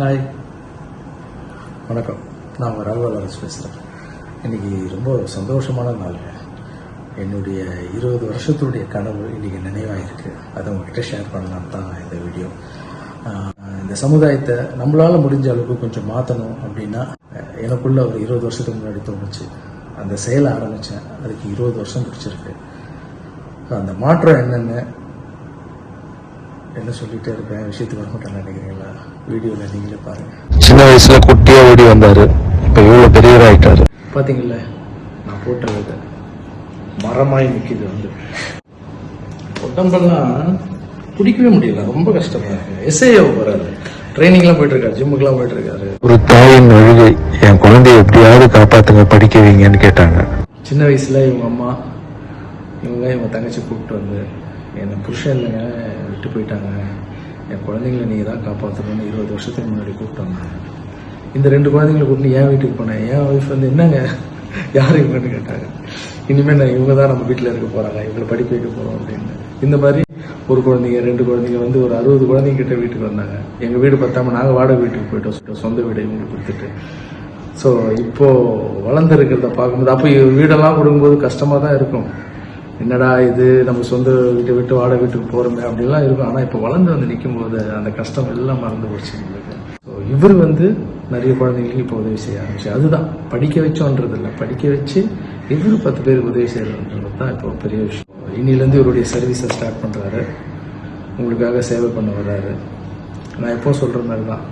Hi வணக்கம். நான் உங்கள் ராகுல் அரசு பேசுகிறேன். இன்னைக்கு ரொம்ப சந்தோஷமான நாள். என்னுடைய இருபது வருஷத்துடைய கனவு இன்றைக்கி நினைவாயிருக்கு. அதை உங்ககிட்ட ஷேர் பண்ணலாம் தான் இந்த வீடியோ இந்த சமுதாயத்தை நம்மளால் முடிஞ்ச அளவுக்கு கொஞ்சம் மாற்றணும் அப்படின்னா எனக்குள்ள ஒரு இருபது வருஷத்துக்கு முன்னாடி தோணுச்சு. அந்த செயலை ஆரம்பித்தேன் அதுக்கு இருபது வருஷம் பிடிச்சிருக்கு அந்த மாற்றம் என்னென்னு என்ன சொல்லிட்டே இருக்கேன் விஷயத்துக்கு வர மாட்டேன் நினைக்கிறீங்களா? வீடியோவில் நீங்களே பாருங்கள் சின்ன வயசுல குட்டியா ஓடி வந்தாரு. இப்ப இவ்வளவு பெரியவராயிட்டாரு. பார்த்தீங்கல்ல நான் போட்டது மரமாய் நிற்கிது வந்து. உடம்பெல்லாம் பிடிக்கவே முடியல. ரொம்ப கஷ்டமா இருக்கு. எஸ்ஐஓ போறாரு. ட்ரைனிங்லாம் போயிட்டு இருக்காரு ஜிம்முக்குலாம் போயிட்டு இருக்காரு ஒரு தாயின் அழுகை என் குழந்தைய எப்படியாவது காப்பாத்துங்க படிக்க வைங்கன்னு கேட்டாங்க. சின்ன வயசுல இவங்க அம்மா இவங்க இவங்க தங்கச்சி கூப்பிட்டு வந்து என்னை புருஷன் இல்லைங்க விட்டு போயிட்டாங்க. என் குழந்தைங்கள நீங்கள் தான் காப்பாற்றணும்னு இருபது வருஷத்துக்கு முன்னாடி கூப்பிட்டு இந்த ரெண்டு குழந்தைங்களை கூப்பிட்டு என் வீட்டுக்கு போனேன். என் ஒய்ஃப் வந்து என்னங்க? யார் இவங்கன்னு கேட்டாங்க. இனிமேல் நான் இவங்க தான் நம்ம வீட்டில் இருக்க போகிறாங்க இவங்களை படிக்க வைக்க போகிறோம் அப்படின்னு. இந்த மாதிரி ஒரு குழந்தைங்க ரெண்டு குழந்தைங்க வந்து ஒரு அறுபது குழந்தைங்க கிட்ட வீட்டுக்கு வந்தாங்க. எங்கள் வீடு பார்த்தாம நாங்கள் வாடகை வீட்டுக்கு போயிட்டோம். சொந்த வீடு இவங்களுக்கு கொடுத்துட்டு. ஸோ இப்போ வளர்ந்துருக்கிறத பார்க்கும்போது அப்போ வீடெல்லாம் கொடுக்கும்போது கஷ்டமாக தான் இருக்கும். என்னடா இது? நம்ம சொந்த வீட்டை விட்டு வாடகை வீட்டுக்கு போகிறோமே அப்படிலாம் இருக்கும். ஆனால் இப்போ வளர்ந்து வந்து நிற்கும் போது அந்த கஷ்டம் எல்லாம் மறந்து போச்சு எங்களுக்கு ஸோ இவர் வந்து நிறைய குழந்தைங்களுக்கு இப்போ உதவி செய்ய ஆரம்பிச்சு அதுதான். படிக்க வச்சோன்றது இல்லை. படிக்க வச்சு இவர் பத்து பேருக்கு உதவி செய்யறதுன்றது தான் இப்போ பெரிய விஷயம். இன்னிலேருந்து இவருடைய சர்வீஸை ஸ்டார்ட் பண்ணுறாரு உங்களுக்காக சேவை பண்ண வர்றாரு. நான் எப்போ சொல்கிற மாதிரி தான்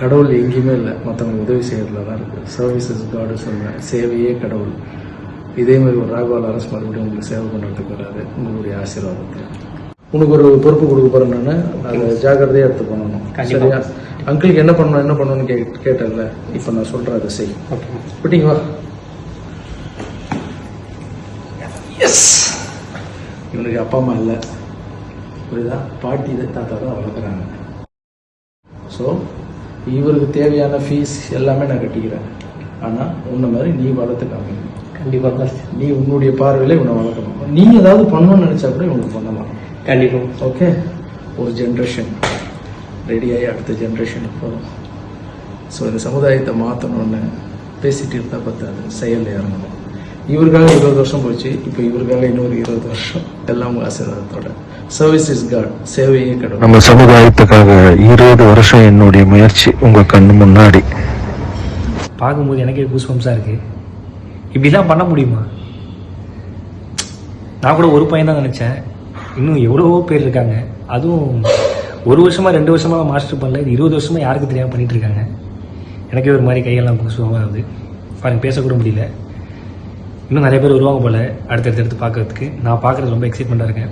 கடவுள் எங்கேயுமே இல்லை. மற்றவங்களுக்கு உதவி செய்யறதுல தான் இருக்குது சர்வீசஸ் காடு சொல்கிறேன் சேவையே கடவுள். இதே மாதிரி ஒரு ராகவால் அரசு மறுபடியும் உங்களுக்கு சேவை பண்ணுறதுக்கு வராது. உங்களுடைய ஆசீர்வாதத்தில் உனக்கு ஒரு பொறுப்பு கொடுக்க போறேன் நான். அதை ஜாக்கிரதையாக எடுத்து பண்ணணும். சரியா? அங்கிளுக்கு என்ன பண்ணணும் என்ன பண்ணணும்னு கே கேட்டல இப்போ நான் சொல்கிறேன் அதை செய். விட்டீங்க வா எஸ் இவனுக்கு அப்பா அம்மா இல்லை. புரியுதா? பாட்டி தாத்தா தான் வளர்க்குறாங்க. ஸோ இவருக்கு தேவையான ஃபீஸ் எல்லாமே நான் கட்டிக்கிறேன். ஆனால் உன்ன மாதிரி நீ வளர்த்து காமிக்கணும் கண்டிப்பாக நீ உன்னுடைய பார்வையில் இவனை வளர்க்கணும். நீ ஏதாவது பண்ணணும்னு நினச்சா கூட இவனுக்கு பண்ணலாம். கண்டிப்பாக ஓகே ஒரு ஜென்ரேஷன் ரெடியாகி அடுத்த ஜென்ரேஷனுக்கு போகும் ஸோ இந்த சமுதாயத்தை மாற்றணும்னு பேசிட்டு இருந்தால் பத்தாது. செயலில் இறங்கணும். இவருக்காக இருபது வருஷம் போச்சு. இப்போ இவருக்காக இன்னொரு இருபது வருஷம். எல்லாம் உங்கள் ஆசீர்வாதத்தோட. சர்வீஸ் இஸ் காட் சேவையே கடவுள். நம்ம சமுதாயத்துக்காக இருபது வருஷம் என்னுடைய முயற்சி உங்க கண்ணு முன்னாடி. பார்க்கும்போது எனக்கே கூஸ்பம்ஸாக இருக்குது இப்படிலாம் பண்ண முடியுமா? நான் கூட ஒரு பையன் தான் நினச்சேன். இன்னும் எவ்வளவோ பேர் இருக்காங்க. அதுவும் ஒரு வருஷமா ரெண்டு வருஷமாக மாஸ்டர் பண்ணல. இது இருபது வருஷமாக யாருக்கு தெரியாமல் பண்ணிட்டு இருக்காங்க. எனக்கே ஒரு மாதிரி கையெல்லாம் கூசுவமாக ஆகுது. பாருங்க பேசக்கூட முடியல. இன்னும் நிறைய பேர் வருவாங்க போல அடுத்தடுத்து எடுத்து பார்க்கறதுக்கு. நான் பார்க்குறது ரொம்ப எக்ஸைட்மெண்ட்டாக இருக்கேன்.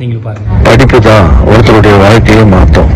நீங்களும் பாருங்கள் படிப்பு தான் ஒருத்தருடைய வாழ்க்கையை மாற்றும்.